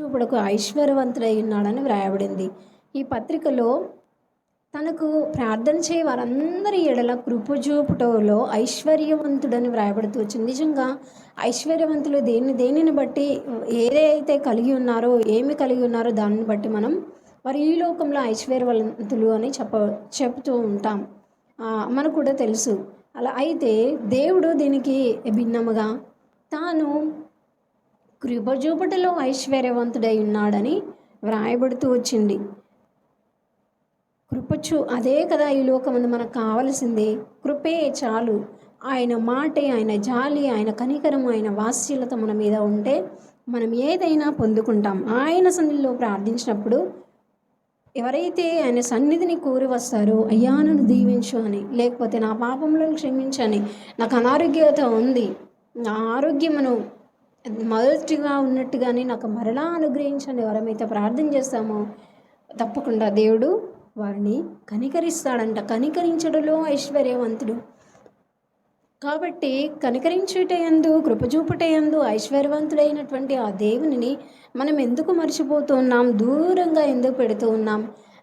చూపుడకు ఐశ్వర్యవంతుడై ఉన్నాడని వ్రాయబడింది. ఈ పత్రికలో తనకు ప్రార్థన చేయ వారందరి ఎడల కృపజూపుటలో ఐశ్వర్యవంతుడని వ్రాయబడుతూ వచ్చింది. నిజంగా ఐశ్వర్యవంతులు దేన్ని దేనిని బట్టి ఏదైతే కలిగి ఉన్నారో ఏమి కలిగి ఉన్నారో దానిని బట్టి మనం వారు ఈ లోకంలో ఐశ్వర్యవంతులు అని చెప్ప చెప్తూ ఉంటాం. మనకు కూడా తెలుసు. అలా అయితే దేవుడు దీనికి భిన్నముగా తాను కృపజూపుటలో ఐశ్వర్యవంతుడై ఉన్నాడని వ్రాయబడుతూ వచ్చింది. కృపచు అదే కదా ఈ లోకమందు మనకు కావలసింది. కృపే చాలు. ఆయన మాటే ఆయన జాలి ఆయన కనికరం ఆయన వాత్సల్యత మన మీద ఉంటే మనం ఏదైనా పొందుకుంటాం. ఆయన సన్నిధిలో ప్రార్థించినప్పుడు ఎవరైతే ఆయన సన్నిధిని కోరి వస్తారో అయ్యా నన్ను దీవించు అని లేకపోతే నా పాపములను క్షమించని నాకు అనారోగ్యత ఉంది. నా ఆరోగ్యమును మొదటిగా ఉన్నట్టుగానే నాకు మరలా అనుగ్రహించండి. ఎవరమైతే ప్రార్థన చేస్తామో తప్పకుండా దేవుడు వారిని కనికరిస్తాడంట. కనికరించడంలో ఐశ్వర్యవంతుడు. కాబట్టి కనికరించుటయందు కృపచూపుటయందు ఐశ్వర్యవంతుడైనటువంటి ఆ దేవునిని మనం ఎందుకు మర్చిపోతూ ఉన్నాం? దూరంగా ఎందుకు పెడుతూ ఉన్నాం?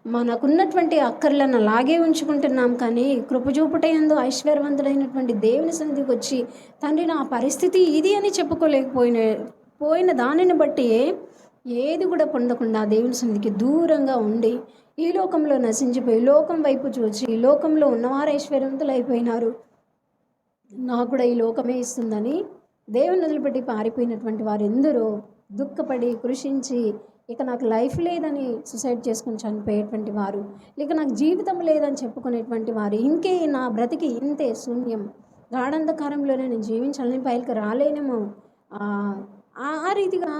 మనకున్నటువంటి అక్కర్లను అలాగే ఉంచుకుంటున్నాం కానీ కృపజూపుటయందు ఐశ్వర్యవంతుడైనటువంటి దేవుని సన్నిధికి వచ్చి తండ్రి నా పరిస్థితి ఇది అని చెప్పుకోలేకపోయిన పోయిన దానిని బట్టి ఏది కూడా పొందకుండా దేవుని సన్నిధికి దూరంగా ఉండి ఈ లోకంలో నశించిపోయి లోకం వైపు చూచి ఈ లోకంలో ఉన్నవారు ఐశ్వర్యవంతులు అయిపోయినారు. నాకు కూడా ఈ లోకమే ఇస్తుందని దేవుని వదిలిపెట్టి పారిపోయినటువంటి వారు ఎందరో దుఃఖపడి కృషించి ఇక నాకు లైఫ్ లేదని సుసైడ్ చేసుకుని చనిపోయేటువంటి వారు ఇక నాకు జీవితం లేదని చెప్పుకునేటువంటి వారు ఇంకే నా బ్రతికి ఇంతే శూన్యం. గాఢంధకారంలో నేను జీవించాలని పైకి రాలేనేమో. ఆ రీతిగా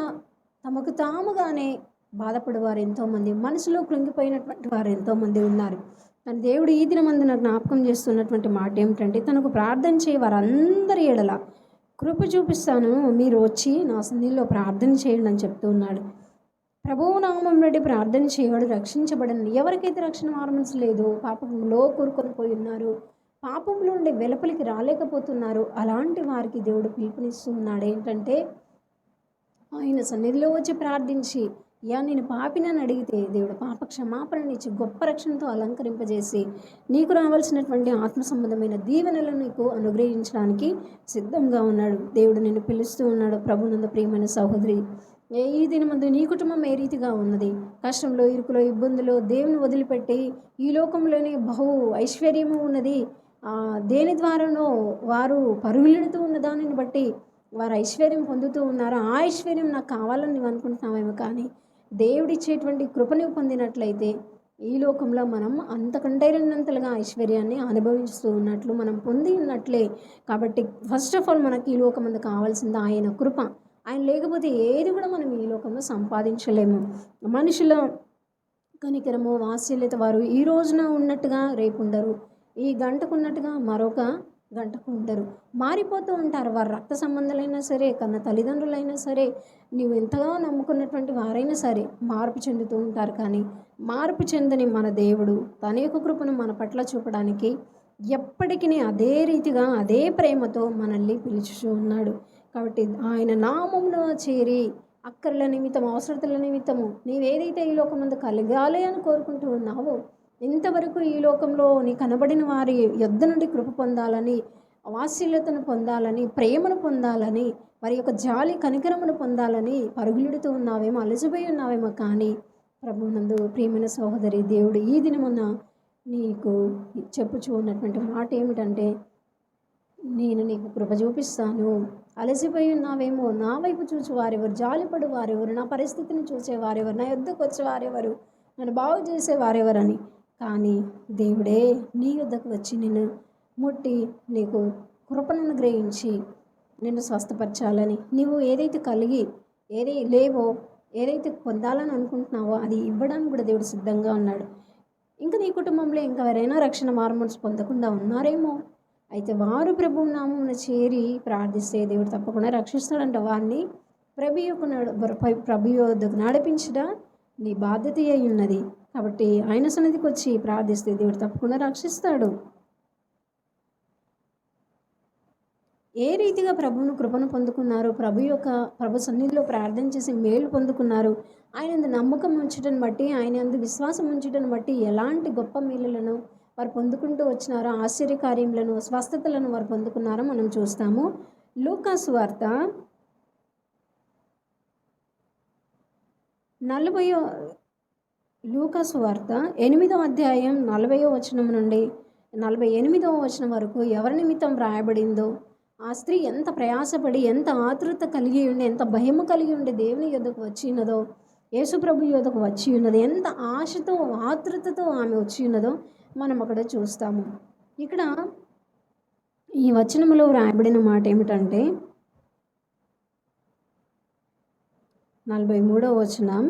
తమకు తాముగానే బాధపడేవారు ఎంతోమంది మనసులో కృంగిపోయినటువంటి వారు ఎంతోమంది ఉన్నారు. కానీ దేవుడు ఈ దినమందు నాకు జ్ఞాపకం చేస్తున్నటువంటి మాట ఏమిటంటే తనకు ప్రార్థన చేయ వారందరి ఎడల కృప చూపిస్తాను మీరు వచ్చి నా సన్నిధిలో ప్రార్థన చేయండి అని చెప్తూ ఉన్నాడు. ప్రభువు నామం నుండి ప్రార్థన చేయవాడు రక్షించబడను. ఎవరికైతే రక్షణ మార్మల్సలేదు పాపంలో కూరుకొని పోయి ఉన్నారు పాపంలో నుండి వెలుపలికి రాలేకపోతున్నారు అలాంటి వారికి దేవుడు పిలుపునిస్తున్నాడు. ఏంటంటే ఆయన సన్నిధిలో వచ్చి ప్రార్థించి యా నేను పాపినని అడిగితే దేవుడు పాప క్షమాపణనిచ్చి గొప్ప రక్షణతో అలంకరింపజేసి నీకు రావాల్సినటువంటి ఆత్మ సంబంధమైన దీవెనలను నీకు అనుగ్రహించడానికి సిద్ధంగా ఉన్నాడు. దేవుడు నిన్ను పిలుస్తూ ఉన్నాడు. ప్రభునంద ప్రియమైన సహోదరి ఈ దినమందు నీ కుటుంబం ఏ రీతిగా ఉన్నది? కష్టంలో ఇరుకులో ఇబ్బందులో దేవుని వదిలిపెట్టి ఈ లోకంలోనే బహు ఐశ్వర్యము ఉన్నది. దేని ద్వారానో వారు పరుగులెడుతూ ఉన్న దానిని బట్టి వారు ఐశ్వర్యం పొందుతూ ఉన్నారు? ఆ ఐశ్వర్యం నాకు కావాలని నువ్వు అనుకుంటున్నావేమో కానీ దేవుడిచ్చేటువంటి కృపని పొందినట్లయితే ఈ లోకంలో మనం అంతకంటే రెండంతలుగా ఐశ్వర్యాన్ని అనుభవిస్తూ ఉన్నట్లు మనం పొంది ఉన్నట్లే. కాబట్టి ఫస్ట్ ఆఫ్ ఆల్ మనకి ఈ లోకమందు కావాల్సింది ఆయన కృప. ఆయన లేకపోతే ఏది కూడా మనం ఈ లోకంలో సంపాదించలేము. మనుషుల కనికరము వాత్సల్యత వారు ఈ రోజున ఉన్నట్టుగా రేపు ఉండరు. ఈ గంటకు ఉన్నట్టుగా మరొక గంటకు ఉండరు. మారిపోతూ ఉంటారు. వారు రక్త సంబంధాలైనా సరే కన్న తల్లిదండ్రులైనా సరే నీవు ఎంతగా నమ్ముకున్నటువంటి వారైనా సరే మార్పు చెందుతూ ఉంటారు. కానీ మార్పు చెందని మన దేవుడు తన యొక్క కృపను మన పట్ల చూపడానికి ఎప్పటికీ అదే రీతిగా అదే ప్రేమతో మనల్ని పిలుచుచూ ఉన్నాడు. కాబట్టి ఆయన నామంలో చేరి అక్కర్ల నిమిత్తం అవసరతల నిమిత్తము నీవేదైతే ఈ లోకమందు కలగాలి అని కోరుకుంటూ ఉన్నావో ఇంతవరకు ఈ లోకంలో నీ కనబడిన వారి యొద్ద నుండి కృప పొందాలని వాత్సల్యతను పొందాలని ప్రేమను పొందాలని వారి యొక్క జాలి కనికరమును పొందాలని పరుగులుడుతూ ఉన్నావేమో అలసిపోయి ఉన్నావేమో కానీ ప్రభునందు ప్రియమైన సహోదరి దేవుడు ఈ దినమున నీకు చెప్పుచూ ఉన్నటువంటి మాట ఏమిటంటే నేను నీకు కృప చూపిస్తాను. అలసిపోయి ఉన్నావేమో. నా వైపు చూసి వారెవరు. జాలిపడు వారెవరు. నా పరిస్థితిని చూసే వారెవరు. నా యుద్ధకు వచ్చేవారెవరు నన్ను బాగు చేసే వారెవరని. కానీ దేవుడే నీ యుద్ధకు వచ్చి నిన్ను ముట్టి నీకు కృపను అనుగ్రహించి నిన్ను స్వస్థపరచాలని. నీవు ఏదైతే కలిగి ఏదై లేవో ఏదైతే పొందాలని అనుకుంటున్నావో అది ఇవ్వడానికి కూడా దేవుడు సిద్ధంగా ఉన్నాడు. ఇంకా నీ కుటుంబంలో ఇంకా ఎవరైనా రక్షణ మార్మల్స్ పొందకుండా ఉన్నారేమో? అయితే వారు ప్రభు నామమున చేరి ప్రార్థిస్తే దేవుడు తప్పకుండా రక్షిస్తాడంట. వారిని ప్రభు యొక్క నడు- ప్రభు యొద్దకు నడిపించట నీ బాధ్యత అయి ఉన్నది కాబట్టి ఆయన సన్నిధికి వచ్చి ప్రార్థిస్తే దేవుడు తప్పకుండా రక్షిస్తాడు. ఏ రీతిగా ప్రభువును కృపను పొందుకున్నారు? ప్రభు యొక్క ప్రభు సన్నిధిలో ప్రార్థన చేసి మేలు పొందుకున్నారు? ఆయన నమ్మకం ఉంచటం బట్టి ఆయన విశ్వాసం ఉంచటం బట్టి ఎలాంటి గొప్ప మేలులను వారు పొందుకుంటూ వచ్చినారో ఆశ్చర్యకార్యములను స్వస్థతలను వారు పొందుకున్నారో మనం చూస్తాము. లూకాసు వార్త నలభయో లూకాసు వార్త ఎనిమిదో అధ్యాయం నలభయో వచనం నుండి నలభై ఎనిమిదవ వచనం వరకు ఎవరి నిమిత్తం వ్రాయబడిందో ఆ స్త్రీ ఎంత ప్రయాసపడి ఎంత ఆతృత కలిగి ఉండి ఎంత భయము కలిగి ఉండి దేవుని యొద్దకు వచ్చినదో యేసుప్రభు యొద్దకు వచ్చి ఉన్నది ఎంత ఆశతో ఆతృతతో ఆమె వచ్చి ఉన్నదో మనం అక్కడ చూస్తాము. ఇక్కడ ఈ వచనములో వ్రాయబడిన మాట ఏమిటంటే నలభై మూడవ వచనం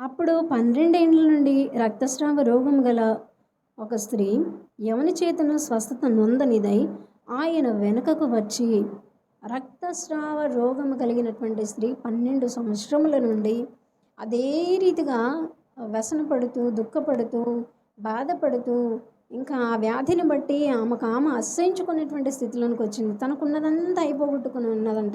అప్పుడు పన్నెండేండ్ల నుండి రక్తస్రావ రోగం గల ఒక స్త్రీ యవని చేతను స్వస్థత నొందనిదై ఆయన వెనుకకు వచ్చి రక్తస్రావ రోగం కలిగినటువంటి స్త్రీ పన్నెండు సంవత్సరముల నుండి అదే రీతిగా వ్యసనపడుతూ దుఃఖపడుతూ బాధపడుతూ ఇంకా ఆ వ్యాధిని బట్టి ఆమెకు ఆమె అసహించుకునేటువంటి స్థితిలోనికి వచ్చింది. తనకున్నదంతా అయిపోగొట్టుకుని ఉన్నదంట.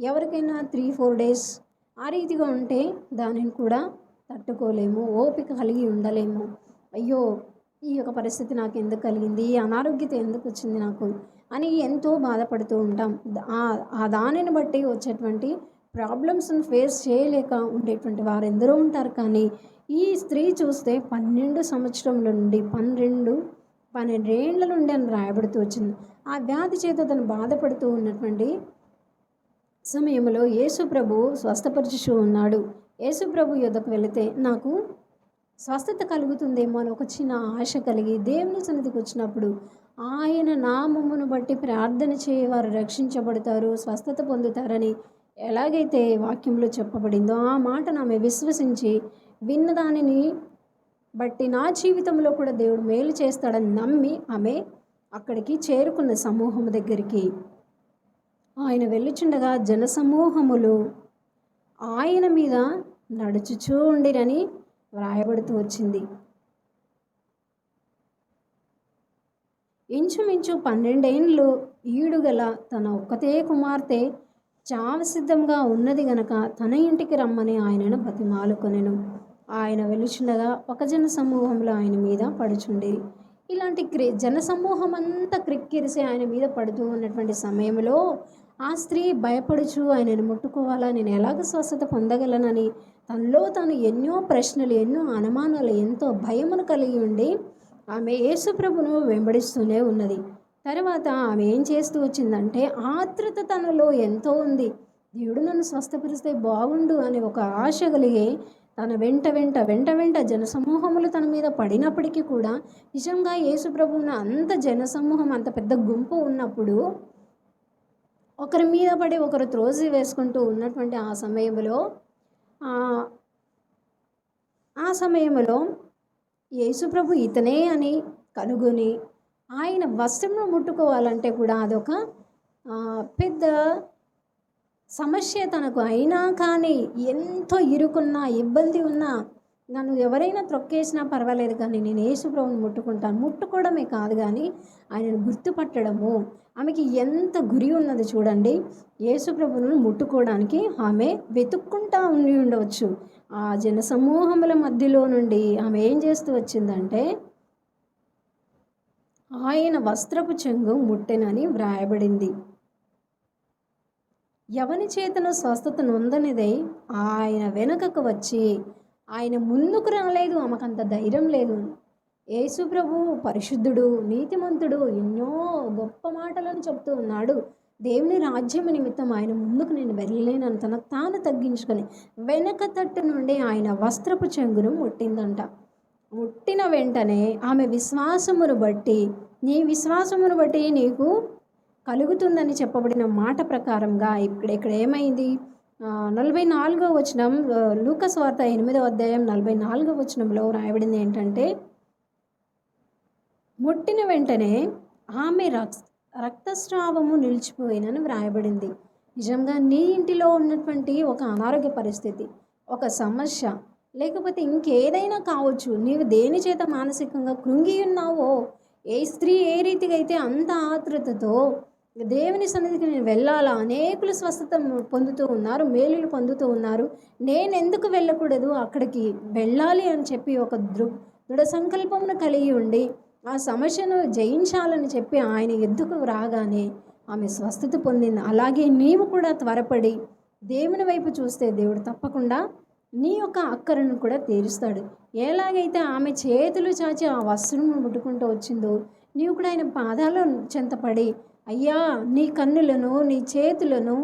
ఎవరికైనా త్రీ ఫోర్ డేస్ ఆ రీతిగా ఉంటే దానిని కూడా తట్టుకోలేము ఓపిక కలిగి ఉండలేము. అయ్యో ఈ యొక్క పరిస్థితి నాకు ఎందుకు కలిగింది? ఈ అనారోగ్యత ఎందుకు వచ్చింది నాకు? అని ఎంతో బాధపడుతూ ఉంటాం. ఆ- ఆ దానిని బట్టి వచ్చేటువంటి ప్రాబ్లమ్స్ని ఫేస్ చేయలేక ఉండేటువంటి వారు ఎందరో ఉంటారు కానీ ఈ స్త్రీ చూస్తే పన్నెండు సంవత్సరముల నుండి పన్నెండు పన్నెండేండ్ల నుండి అని రాయబడుతూ వచ్చింది. ఆ వ్యాధి చేత తను బాధపడుతూ ఉన్నటువంటి సమయంలో యేసు ప్రభు స్వస్థపరచుచూ ఉన్నాడు. యేసు ప్రభు యొద్దకు వెళితే నాకు స్వస్థత కలుగుతుందేమో అని ఒక చిన్న ఆశ కలిగి దేవుని సన్నిధికి వచ్చినప్పుడు ఆయన నామమును బట్టి ప్రార్థన చేయవారు రక్షించబడతారు స్వస్థత పొందుతారని ఎలాగైతే వాక్యంలో చెప్పబడిందో ఆ మాట ఆమె విశ్వసించి విన్న దానిని బట్టి నా జీవితంలో కూడా దేవుడు మేలు చేస్తాడని నమ్మి ఆమె అక్కడికి చేరుకున్న సమూహం దగ్గరికి. ఆయన వెళ్ళుచుండగా జనసమూహములు ఆయన మీద నడుచుచూ ఉండిరని వ్రాయబడుతూ వచ్చింది. ఇంచుమించు పన్నెండేండ్లు ఈడుగల తన ఒక్కతే కుమార్తె చావసిద్ధంగా ఉన్నది గనక తన ఇంటికి రమ్మని ఆయనను బతిమాలుకొనెను. ఆయన వెలుచుండగా ఒక జన సమూహంలో ఆయన మీద పడుచుండి. ఇలాంటి క్రి జన సమూహం అంతా క్రిక్కిరిసి ఆయన మీద పడుతూ ఉన్నటువంటి సమయంలో ఆ స్త్రీ భయపడుచు ఆయనను ముట్టుకోవాలా నేను ఎలాగ స్వస్థత పొందగలనని తనలో తాను ఎన్నో ప్రశ్నలు ఎన్నో అనుమానాలు ఎంతో భయమును కలిగి ఉండి ఆమె యేసుప్రభును వెంబడిస్తూనే ఉన్నది. తర్వాత ఆమె ఏం చేస్తూ వచ్చిందంటే ఆతృత తనలో ఎంతో ఉంది. దేవుడు నన్ను స్వస్థపరిస్తే బాగుండు అనే ఒక ఆశ కలిగి తన వెంట వెంట వెంట వెంట జనసమూహములు తన మీద పడినప్పటికీ కూడా నిజంగా యేసుప్రభువున అంత జనసమూహం అంత పెద్ద గుంపు ఉన్నప్పుడు ఒకరి మీద పడి ఒకరు త్రోసి వేసుకుంటూ ఉన్నటువంటి ఆ సమయంలో ఆ, సమయంలో యేసుప్రభు ఇతనే అని కనుగొని ఆయన వస్త్రంలో ముట్టుకోవాలంటే కూడా అదొక పెద్ద సమస్య తనకు అయినా కానీ ఎంతో ఇరుకున్నా ఇబ్బంది ఉన్నా నన్ను ఎవరైనా త్రొక్కేసినా పర్వాలేదు కానీ నేను యేసుప్రభుని ముట్టుకుంటాను. ముట్టుకోవడమే కాదు కానీ ఆయనను గుర్తుపట్టడము. ఆమెకి ఎంత గురి ఉన్నది చూడండి. యేసుప్రభును ముట్టుకోవడానికి ఆమె వెతుక్కుంటా ఉండి ఉండవచ్చు. ఆ జనసమూహముల మధ్యలో నుండి ఆమె ఏం చేస్తూ వచ్చిందంటే ఆయన వస్త్రపు చెంగు ముట్టెనని వ్రాయబడింది. ఎవని చేతను స్వస్థత నొందనిదై ఆయన వెనుకకు వచ్చి ఆయన ముందుకు రాలేదు ఆమెకంత ధైర్యం లేదు. యేసు పరిశుద్ధుడు నీతిమంతుడు ఎన్నో గొప్ప మాటలను చెప్తూ ఉన్నాడు. దేవుని రాజ్యం నిమిత్తం ఆయన ముందుకు నేను వెళ్ళలేనని తన తాను తగ్గించుకొని వెనక తట్టు నుండి ఆయన వస్త్రపు చెంగును ముట్టిందంట. ముట్టిన వెంటనే ఆమె విశ్వాసమును బట్టి నీ విశ్వాసమును బట్టి నీకు కలుగుతుందని చెప్పబడిన మాట ప్రకారంగా ఇక్కడ ఇక్కడ ఏమైంది? నలభై నాలుగో వచనం లూకస్ వార్త ఎనిమిదవ అధ్యాయం నలభై నాలుగో వచనంలో రాయబడింది ఏంటంటే ముట్టిన వెంటనే ఆమె రక్త రక్తస్రావము నిలిచిపోయినని వ్రాయబడింది. నిజంగా నీ ఇంటిలో ఉన్నటువంటి ఒక అనారోగ్య పరిస్థితి ఒక సమస్య లేకపోతే ఇంకేదైనా కావచ్చు నీవు దేని చేత మానసికంగా కృంగి ఉన్నావో ఏ స్త్రీ ఏ రీతిగా అయితే అంత ఆతృతతో దేవుని సన్నిధికి నేను వెళ్ళాలా? అనేకులు స్వస్థత పొందుతూ ఉన్నారు మేలులు పొందుతూ ఉన్నారు. నేను ఎందుకు వెళ్ళకూడదు? అక్కడికి వెళ్ళాలి అని చెప్పి ఒక దృ దృఢ సంకల్పమును కలిగి ఉండి ఆ సమస్యను జయించాలని చెప్పి ఆయన ఎద్దుకు రాగానే ఆమె స్వస్థత పొందింది. అలాగే నీవు కూడా త్వరపడి దేవుని వైపు చూస్తే దేవుడు తప్పకుండా నీ యొక్క అక్కరను కూడా తీరుస్తాడు. ఎలాగైతే ఆమె చేతులు చాచి ఆ వస్త్రమును ముట్టుకుంటూ వచ్చిందో నీవు కూడా ఆయన పాదాల చెంతపడి అయ్యా నీ కన్నులను నీ చేతులను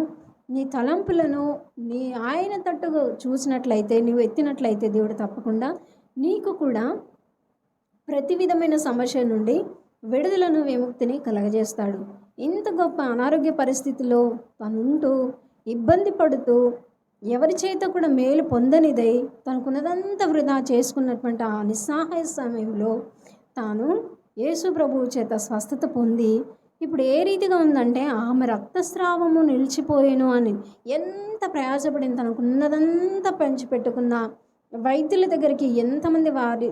నీ తలంపులను నీ ఆయన తట్టుగా చూసినట్లయితే నీవు ఎత్తినట్లయితే దేవుడు తప్పకుండా నీకు కూడా ప్రతి విధమైన సమస్య నుండి విడుదలను విముక్తిని కలగజేస్తాడు. ఇంత గొప్ప అనారోగ్య పరిస్థితిలో తనుంటూ ఇబ్బంది పడుతూ ఎవరి చేత కూడా మేలు పొందనిదై తనకున్నదంతా వృధా చేసుకున్నటువంటి ఆ నిస్సహాయ సమయంలో తాను యేసు ప్రభువు చేత స్వస్థత పొంది ఇప్పుడు ఏ రీతిగా ఉందంటే ఆమె రక్తస్రావము నిలిచిపోయేను అని ఎంత ప్రయాసపడింది తనకున్నదంతా పెంచిపెట్టుకున్న వైద్యుల దగ్గరికి ఎంతమంది వారి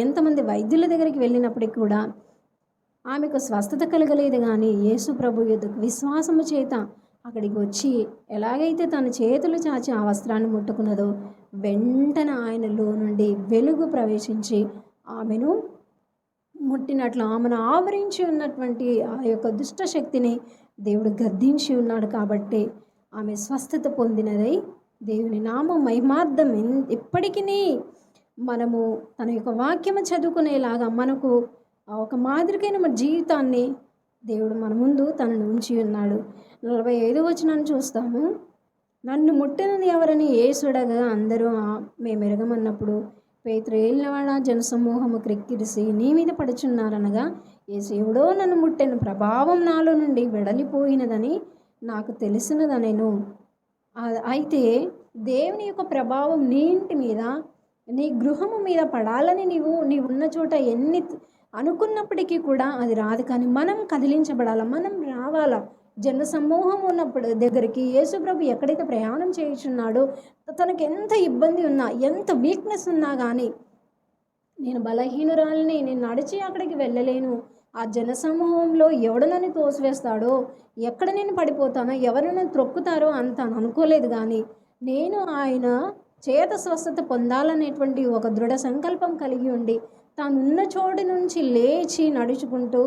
ఎంతమంది వైద్యుల దగ్గరికి వెళ్ళినప్పటికి కూడా ఆమెకు స్వస్థత కలగలేదు కానీ యేసు ప్రభు యుద్ధకు విశ్వాసము చేత అక్కడికి వచ్చి ఎలాగైతే తన చేతులు చాచి ఆ వస్త్రాన్ని ముట్టుకున్నదో వెంటనే ఆయనలో నుండి వెలుగు ప్రవేశించి ఆమెను ముట్టినట్లు ఆమెను ఆవరించి ఉన్నటువంటి ఆ యొక్క దుష్ట శక్తిని దేవుడు గద్దించి ఉన్నాడు కాబట్టి ఆమె స్వస్థత పొందినదై దేవుని నామ మహిమార్థం ఎన్- ఎప్పటికీ మనము తన యొక్క వాక్యము చదువుకునేలాగా మనకు ఒక మాదిరికైన మన జీవితాన్ని దేవుడు మన ముందు తనను ఉంచి ఉన్నాడు. నలభై ఐదు వచనాన్ని చూస్తాము. నన్ను ముట్టినది ఎవరని ఏసుడగా అందరూ మేము ఎరగమన్నప్పుడు పేతురు ఏలినవాడ జనసమూహము క్రిక్కిరిసి నీ మీద పడుచున్నారనగా ఏసేవుడో నన్ను ముట్టెను. ప్రభావం నాలో నుండి వెడలిపోయినదని నాకు తెలిసినదనేను. అయితే దేవుని యొక్క ప్రభావం నీ ఇంటి మీద నీ గృహము మీద పడాలని నీవు నీ ఉన్న చోట ఎన్ని అనుకున్నప్పటికీ కూడా అది రాదు. కానీ మనం కదిలించబడాల? మనం రావాలా? జన సమూహం ఉన్నప్పుడు దగ్గరికి యేసుప్రభు ఎక్కడైతే ప్రయాణం చేయుచున్నాడో తనకు ఎంత ఇబ్బంది ఉన్నా ఎంత వీక్నెస్ ఉన్నా కానీ నేను బలహీనురాలని నేను నడిచి అక్కడికి వెళ్ళలేను. ఆ జనసమూహంలో ఎవడు నన్ను తోసివేస్తాడో ఎక్కడ నేను పడిపోతానో ఎవరు నన్ను త్రొక్కుతారో అంత అనుకోలేదు కానీ నేను ఆయన చేత స్వస్థత పొందాలనేటువంటి ఒక దృఢ సంకల్పం కలిగి ఉండి తానున్న చోటు నుంచి లేచి నడుచుకుంటూ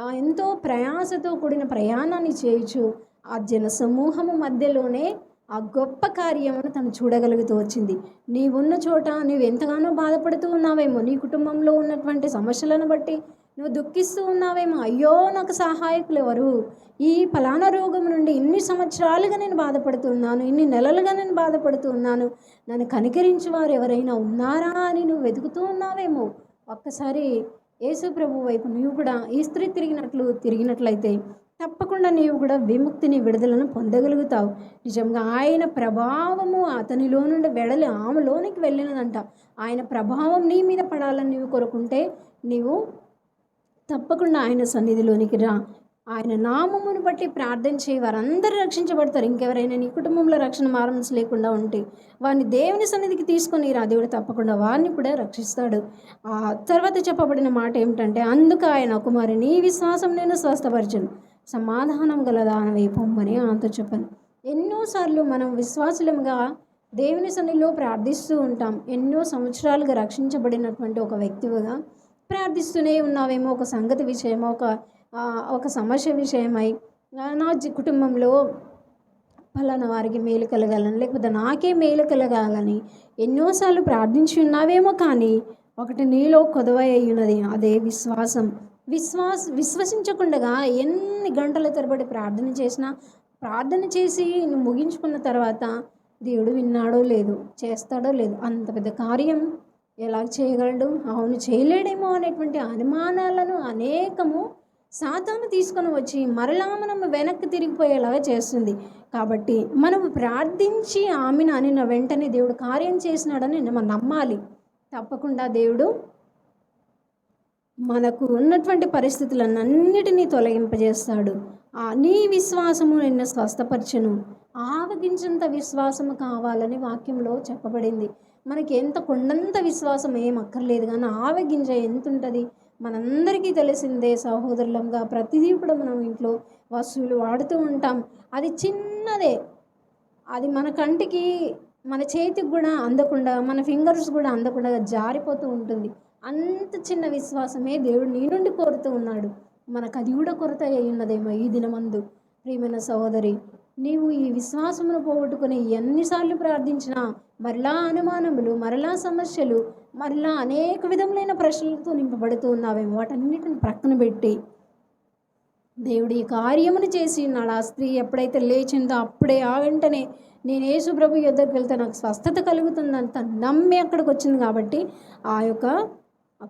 ఎంతో ప్రయాసతో కూడిన ప్రయాణాన్ని చేయొచ్చు. ఆ జన సమూహము మధ్యలోనే ఆ గొప్ప కార్యమును తను చూడగలుగుతూ వచ్చింది. నీవున్న చోట నువ్వు ఎంతగానో బాధపడుతూ ఉన్నావేమో. నీ కుటుంబంలో ఉన్నటువంటి సమస్యలను బట్టి నువ్వు దుఃఖిస్తూ ఉన్నావేమో. అయ్యో నాకు సహాయకులు ఎవరు? ఈ ఫలానా రోగం నుండి ఇన్ని సంవత్సరాలుగా నేను బాధపడుతున్నాను ఇన్ని నెలలుగా నేను బాధపడుతూ ఉన్నాను. నన్ను కనికరించి వారు ఎవరైనా ఉన్నారా అని నువ్వు వెతుకుతూ ఉన్నావేమో? ఒక్కసారి యేసు ప్రభు వైపు నీవు కూడా ఈ స్త్రీ తిరిగినట్లు తిరిగినట్లయితే తప్పకుండా నీవు కూడా విముక్తిని విడుదలను పొందగలుగుతావు. నిజంగా ఆయన ప్రభావము అతనిలో నుండి వెడలి ఆమెలోనికి వెళ్ళినదంట. ఆయన ప్రభావం నీ మీద పడాలని నీవు కోరుకుంటే నీవు తప్పకుండా ఆయన సన్నిధిలోనికి రా. ఆయన నామమును బట్టి ప్రార్థన చేయి వారందరూ రక్షించబడతారు. ఇంకెవరైనా నీ కుటుంబంలో రక్షణ మారన్స్ లేకుండా ఉంటే వారిని దేవుని సన్నిధికి తీసుకొని రా. దేవుడు తప్పకుండా వారిని కూడా రక్షిస్తాడు. ఆ తర్వాత చెప్పబడిన మాట ఏమిటంటే అందుకు ఆయన కుమారి నీ విశ్వాసం నేను స్వస్థపరచను. సమాధానం గల దానవై పొమ్మని ఆమెతో చెప్పాను. ఎన్నోసార్లు మనం విశ్వాసులంగా దేవుని సన్నిధిలో ప్రార్థిస్తూ ఉంటాం. ఎన్నో సంవత్సరాలుగా రక్షించబడినటువంటి ఒక వ్యక్తిగా ప్రార్థిస్తూనే ఉన్నావేమో ఒక సంగతి విషయమో ఒక ఒక సమస్య విషయమై నా కుటుంబంలో ఫలానా వారికి మేలు కలగాలని లేకపోతే నాకే మేలు కలగాలని ఎన్నోసార్లు ప్రార్థించి ఉన్నావేమో కానీ ఒకటి నీలో కొదవై అయి ఉన్నది అదే విశ్వాసం. విశ్వాస విశ్వసించకుండా ఎన్ని గంటల తరబడి ప్రార్థన చేసినా ప్రార్థన చేసి నువ్వు ముగించుకున్న తర్వాత దేవుడు విన్నాడో లేదు చేస్తాడో లేదు అంత పెద్ద కార్యం ఎలా చేయగలడు? అవును చేయలేడేమో అనేటువంటి అనుమానాలను అనేకము సాతాను తీసుకొని వచ్చి మరలా మనం వెనక్కి తిరిగిపోయేలాగా చేస్తుంది. కాబట్టి మనం ప్రార్థించి ఆమెను అనిన వెంటనే దేవుడు కార్యం చేసినాడని మనం నమ్మాలి. తప్పకుండా దేవుడు మనకు ఉన్నటువంటి పరిస్థితులన్నిటినీ తొలగింపజేస్తాడు. ఆ నీ విశ్వాసము నిన్ను స్వస్థపరచను. ఆవగించంత విశ్వాసము కావాలని వాక్యంలో చెప్పబడింది. మనకి ఎంత కొండంత విశ్వాసం ఏం అక్కర్లేదు కానీ ఆవగింజ ఎంత ఉంటుంది మనందరికీ తెలిసిందే సహోదరులంగా. ప్రతిదీ కూడా మనం ఇంట్లో వస్తువులు వాడుతూ ఉంటాం. అది చిన్నదే. అది మన కంటికి మన చేతికి కూడా అందకుండా మన ఫింగర్స్ కూడా అందకుండా జారిపోతూ ఉంటుంది. అంత చిన్న విశ్వాసమే దేవుడు నీ నుండి కోరుతూ ఉన్నాడు. మనకు అది కూడా కొరత అయి ఉన్నదేమో ఈ దినమందు. ప్రియమైన సహోదరి నీవు ఈ విశ్వాసమును పోగొట్టుకుని ఎన్నిసార్లు ప్రార్థించినా మరలా అనుమానములు మరలా సమస్యలు మరలా అనేక విధములైన ప్రశ్నలతో నింపబడుతూ ఉన్నావేమో వాటన్నిటిని ప్రక్కన పెట్టి. దేవుడు ఈ కార్యమును చేసి నాడు ఆ స్త్రీ ఎప్పుడైతే లేచిందో అప్పుడే ఆ వెంటనే నేను యేసు ప్రభు యుద్ధకు వెళ్తే నాకు స్వస్థత కలుగుతుందంత నమ్మి అక్కడికి వచ్చింది కాబట్టి ఆ యొక్క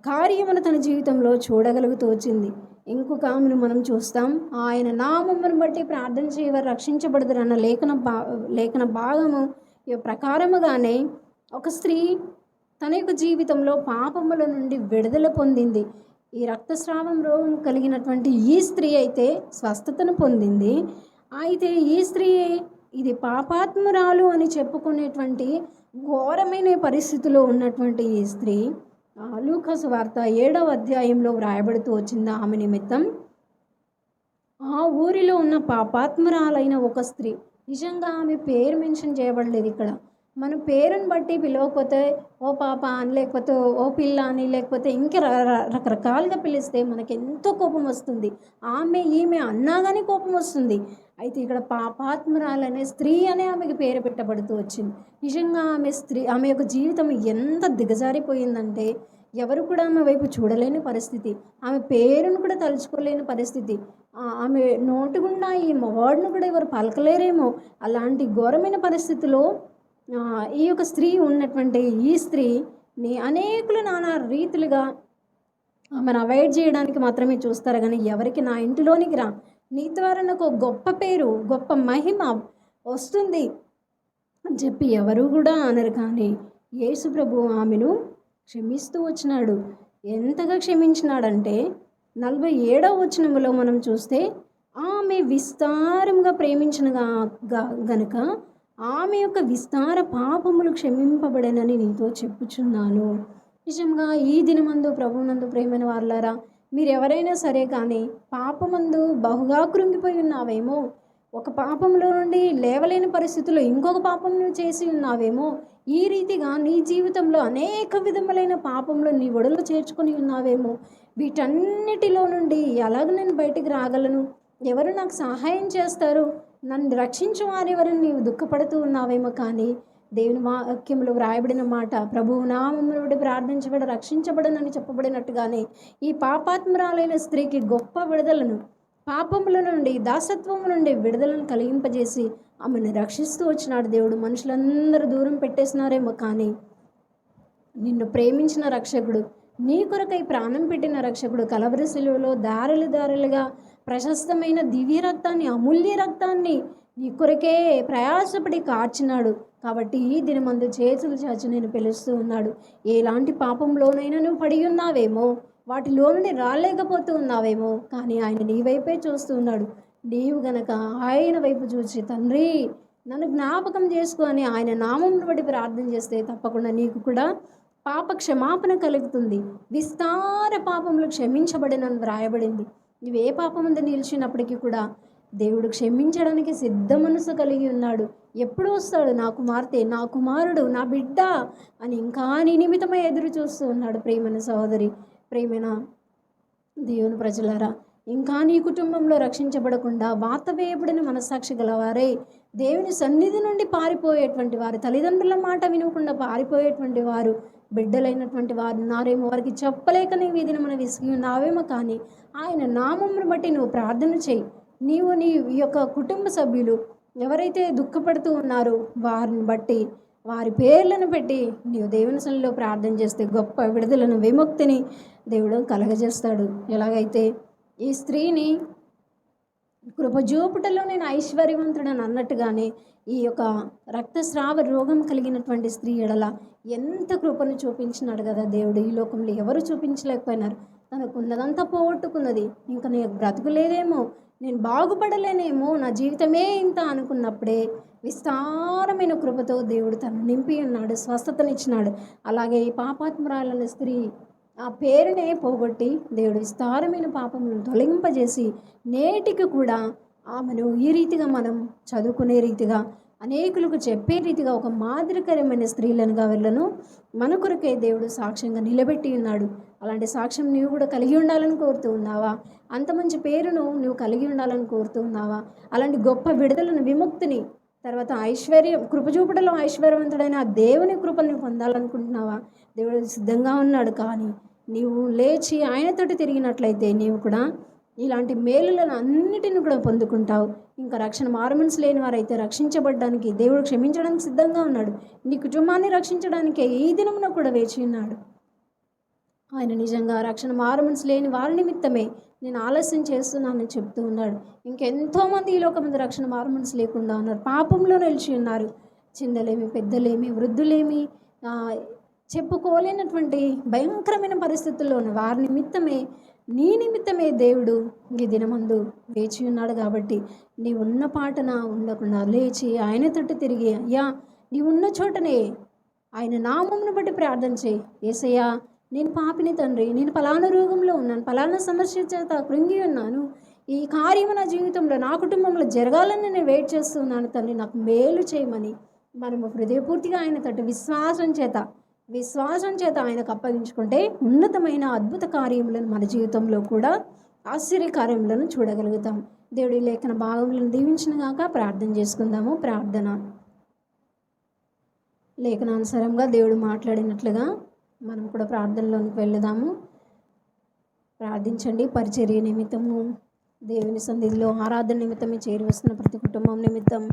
కార్యమును తన జీవితంలో చూడగలుగుతూ వచ్చింది. ఇంకొక ఆమెను మనం చూస్తాం. ఆయన నామమును బట్టి ప్రార్థన చేయవారు రక్షించబడదురు అన్న లేఖన భా లేఖన భాగము ప్రకారముగానే ఒక స్త్రీ తన యొక్క జీవితంలో పాపముల నుండి విడుదల పొందింది. ఈ రక్తస్రావం రోగం కలిగినటువంటి ఈ స్త్రీ అయితే స్వస్థతను పొందింది. అయితే ఈ స్త్రీ ఇది పాపాత్మురాలు అని చెప్పుకునేటువంటి ఘోరమైన పరిస్థితిలో ఉన్నటువంటి ఈ స్త్రీ లూకస్ వార్త ఏడవ అధ్యాయంలో వ్రాయబడుతూ వచ్చింది ఆమె నిమిత్తం. ఆ ఊరిలో ఉన్న పాపాత్మురాలైన ఒక స్త్రీ. నిజంగా ఆమె పేరు మెన్షన్ చేయబడలేదు ఇక్కడ. మన పేరుని బట్టి పిలవకపోతే ఓ పాప అని లేకపోతే ఓ పిల్ల అని లేకపోతే ఇంకా రకరకాలుగా పిలిస్తే మనకి ఎంతో కోపం వస్తుంది. ఆమె ఈమె అన్నా కానీ కోపం వస్తుంది. అయితే ఇక్కడ పాపాత్మురాలనే స్త్రీ అనే ఆమెకి పేరు పెట్టబడుతూ వచ్చింది. నిజంగా ఆమె స్త్రీ ఆమె యొక్క జీవితం ఎంత దిగజారిపోయిందంటే ఎవరు కూడా ఆమె వైపు చూడలేని పరిస్థితి. ఆమె పేరును కూడా తలుచుకోలేని పరిస్థితి. ఆమె నోటి గుండా ఈ వర్డ్ను కూడా ఎవరు పలకలేరేమో. అలాంటి ఘోరమైన పరిస్థితిలో ఈ యొక్క స్త్రీ ఉన్నటువంటి ఈ స్త్రీని అనేకులు నానా రీతులుగా ఆమెను అవాయిడ్ చేయడానికి మాత్రమే చూస్తారు. కానీ ఎవరికి నా ఇంటిలోనికి రా. నీ ద్వారా నాకు గొప్ప పేరు గొప్ప మహిమ వస్తుంది అని చెప్పి ఎవరు కూడా అనరు. కానీ యేసుప్రభు ఆమెను క్షమిస్తూ వచ్చినాడు. ఎంతగా క్షమించినాడంటే నలభై ఏడవ వచనములో మనం చూస్తే ఆమె విస్తారంగా ప్రేమించిన గనుక ఆమె యొక్క విస్తార పాపములు క్షమింపబడనని నీతో చెప్పుచున్నాను. నిజంగా ఈ దినమందు ప్రభునందు ప్రేమైన వారులారా మీరు ఎవరైనా సరే కానీ పాపమందు బహుగా కృంగిపోయి ఉన్నావేమో ఒక పాపంలో నుండి లేవలేని పరిస్థితుల్లో ఇంకొక పాపం చేసి ఉన్నావేమో ఈ రీతిగా నీ జీవితంలో అనేక విధములైన పాపంలో నీ ఒడలు చేర్చుకొని ఉన్నావేమో వీటన్నిటిలో నుండి ఎలాగ నేను బయటికి రాగలను? ఎవరు నాకు సహాయం చేస్తారు? నన్ను రక్షించు వారెవరని నీవు దుఃఖపడుతూ ఉన్నావేమో కానీ దేవుని వాక్యంలో వ్రాయబడిన మాట ప్రభువు నామములు ప్రార్థించబడి రక్షించబడనని చెప్పబడినట్టుగానే ఈ పాపాత్మరాలైన స్త్రీకి గొప్ప విడుదలను పాపముల నుండి దాసత్వము నుండి విడుదలను కలిగింపజేసి ఆమెను రక్షిస్తూ వచ్చినాడు దేవుడు. మనుషులందరూ దూరం పెట్టేసినారేమో కానీ నిన్ను ప్రేమించిన రక్షకుడు నీ కొరకై ప్రాణం పెట్టిన రక్షకుడు కలవరి శిలువలో దారులు దారులుగా ప్రశస్తమైన దివ్య రక్తాన్ని అమూల్య రక్తాన్ని నీ కొరకే ప్రయాసపడి కార్చినాడు. కాబట్టి ఈ దినమందు చేతులు చాచి నేను పిలుస్తూ ఉన్నాడు. ఎలాంటి పాపంలోనైనా నువ్వు పడి ఉన్నావేమో? వాటిలో నుండి రాలేకపోతూ ఉన్నావేమో? కానీ ఆయన నీ వైపే చూస్తూ ఉన్నాడు. నీవు గనక ఆయన వైపు చూసి తండ్రి నన్ను జ్ఞాపకం చేసుకొని ఆయన నామం బట్టి ప్రార్థన చేస్తే తప్పకుండా నీకు కూడా పాప క్షమాపణ కలుగుతుంది. విస్తార పాపములు క్షమించబడినని వ్రాయబడింది. నువ్వు ఏ పాపం ముందు నిలిచినప్పటికీ కూడా దేవుడు క్షమించడానికి సిద్ధ మనసు కలిగి ఉన్నాడు. ఎప్పుడు వస్తాడు? నా కుమార్తె నా కుమారుడు నా బిడ్డ అని ఇంకా నీ నిమిత్తమై ఎదురు చూస్తూ ఉన్నాడు ప్రేమైన సహోదరి. ప్రేమైన? దేవుని ప్రజలారా ఇంకా నీ కుటుంబంలో రక్షించబడకుండా వాత వేయబడిన మనస్సాక్షి గలవారే. దేవుని సన్నిధి నుండి పారిపోయేటువంటి వారు తల్లిదండ్రుల మాట వినకుండా పారిపోయేటువంటి వారు బిడ్డలైనటువంటి వారు నారేమో వారికి చెప్పలేక నీవు ఇది మన విసిగి ఉన్నావేమో కానీ ఆయన నామమును బట్టి నువ్వు ప్రార్థన చేయి. నీవు నీ యొక్క కుటుంబ సభ్యులు ఎవరైతే దుఃఖపడుతూ ఉన్నారో వారిని బట్టి వారి పేర్లను పెట్టి నీవు దేవుని సన్నిలో ప్రార్థన చేస్తే గొప్ప విడుదలను విముక్తిని దేవుడు కలగజేస్తాడు. ఎలాగైతే ఈ స్త్రీని కృపజూపుటలో నేను ఐశ్వర్యవంతుడని అన్నట్టుగానే ఈ యొక్క రక్తస్రావ రోగం కలిగినటువంటి స్త్రీ ఎడల ఎంత కృపను చూపించినాడు కదా దేవుడు. ఈ లోకంలో ఎవరు చూపించలేకపోయినారు. తనకున్నదంతా పోగొట్టుకున్నది. ఇంకా నేను బ్రతుకులేదేమో నేను బాగుపడలేనేమో నా జీవితమే ఇంత అనుకున్నప్పుడే విస్తారమైన కృపతో దేవుడు తను నింపి ఉన్నాడు స్వస్థతనిచ్చినాడు. అలాగే ఈ పాపాత్మరాలైన స్త్రీ ఆ పేరునే పోగొట్టి దేవుడు విస్తారమైన పాపములను తొలగింపజేసి నేటికి కూడా ఆమెను ఈ రీతిగా మనం చదువుకునే రీతిగా అనేకులకు చెప్పే రీతిగా ఒక మాదిరికరమైన స్త్రీలనుగా వెళ్ళను మన కొరకే దేవుడు సాక్ష్యంగా నిలబెట్టి ఉన్నాడు. అలాంటి సాక్ష్యం నీవు కూడా కలిగి ఉండాలని కోరుతూ ఉన్నావా? అంత మంచి పేరును నువ్వు కలిగి ఉండాలని కోరుతూ ఉన్నావా? అలాంటి గొప్ప విడుదలను విముక్తిని తర్వాత ఐశ్వర్యం కృపచూపుటలో ఐశ్వర్యవంతుడైన ఆ దేవుని కృపల్ని పొందాలనుకుంటున్నావా? దేవుడు సిద్ధంగా ఉన్నాడు కానీ నీవు లేచి ఆయనతోటి తిరిగినట్లయితే నీవు కూడా ఇలాంటి మేలులను అన్నిటిని కూడా పొందుకుంటావు. ఇంకా రక్షణ మార్మన్స్ లేని వారైతే రక్షించబడడానికి దేవుడు క్షమించడానికి సిద్ధంగా ఉన్నాడు. నీ కుటుంబాన్ని రక్షించడానికే ఈ దినమున కూడా వేచి ఉన్నాడు. ఆయన నిజంగా రక్షణ మారుమనసు లేని వారి నిమిత్తమే నేను ఆలస్యం చేస్తున్నానని చెప్తూ ఉన్నాడు. ఇంకెంతోమంది ఈ లోకమంది రక్షణ మారుమనసు లేకుండా ఉన్నారు. పాపంలో నిలిచి ఉన్నారు. చిన్నలేమి పెద్దలేమి వృద్ధులేమి చెప్పుకోలేనటువంటి భయంకరమైన పరిస్థితుల్లో ఉన్న వారి నిమిత్తమే నీ నిమిత్తమే దేవుడు ఈ దినమందు వేచి ఉన్నాడు కాబట్టి నీ ఉన్న పాటన ఉండకుండా లేచి ఆయన తట్టు తిరిగి అయ్యా నీ ఉన్న చోటనే ఆయన నామమును బట్టి ప్రార్థన చేయి. ఏసయ్యా నేను పాపిని తండ్రి నేను పలానా రోగంలో ఉన్నాను పలానా సమస్య చేత కృంగి ఉన్నాను. ఈ కార్యము నా జీవితంలో నా కుటుంబంలో జరగాలని నేను వెయిట్ చేస్తున్నాను తండ్రి. నాకు మేలు చేయమని మనము హృదయపూర్తిగా ఆయన తట్టు విశ్వాసం చేత విశ్వాసం చేత ఆయనకు అప్పగించుకుంటే ఉన్నతమైన అద్భుత కార్యములను మన జీవితంలో కూడా ఆశ్చర్య కార్యములను చూడగలుగుతాం. దేవుడి లేఖన భాగములను దీవించిన గాక ప్రార్థన చేసుకుందాము. ప్రార్థన. లేఖనానుసారంగా దేవుడు మాట్లాడినట్లుగా మనం కూడా ప్రార్థనలోనికి వెళ్దాము. ప్రార్థించండి. పరిచర్య నిమిత్తము దేవుని సన్నిధిలో ఆరాధన నిమిత్తమే చేరి వస్తున్న ప్రతి కుటుంబం నిమిత్తం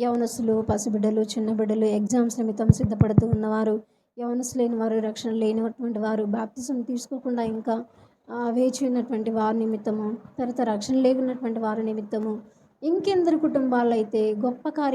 యవనస్సులు పసిబిడ్డలు చిన్న బిడ్డలు ఎగ్జామ్స్ నిమిత్తం సిద్ధపడుతూ ఉన్నవారు యవనస్సు లేని వారు రక్షణ లేనటువంటి వారు బాప్తిజం తీసుకోకుండా ఇంకా వేచి ఉన్నటువంటి వారి నిమిత్తము తర్వాత రక్షణ లేకున్నటువంటి వారి నిమిత్తము ఇంకెందరి కుటుంబాలు అయితే గొప్ప కార్యం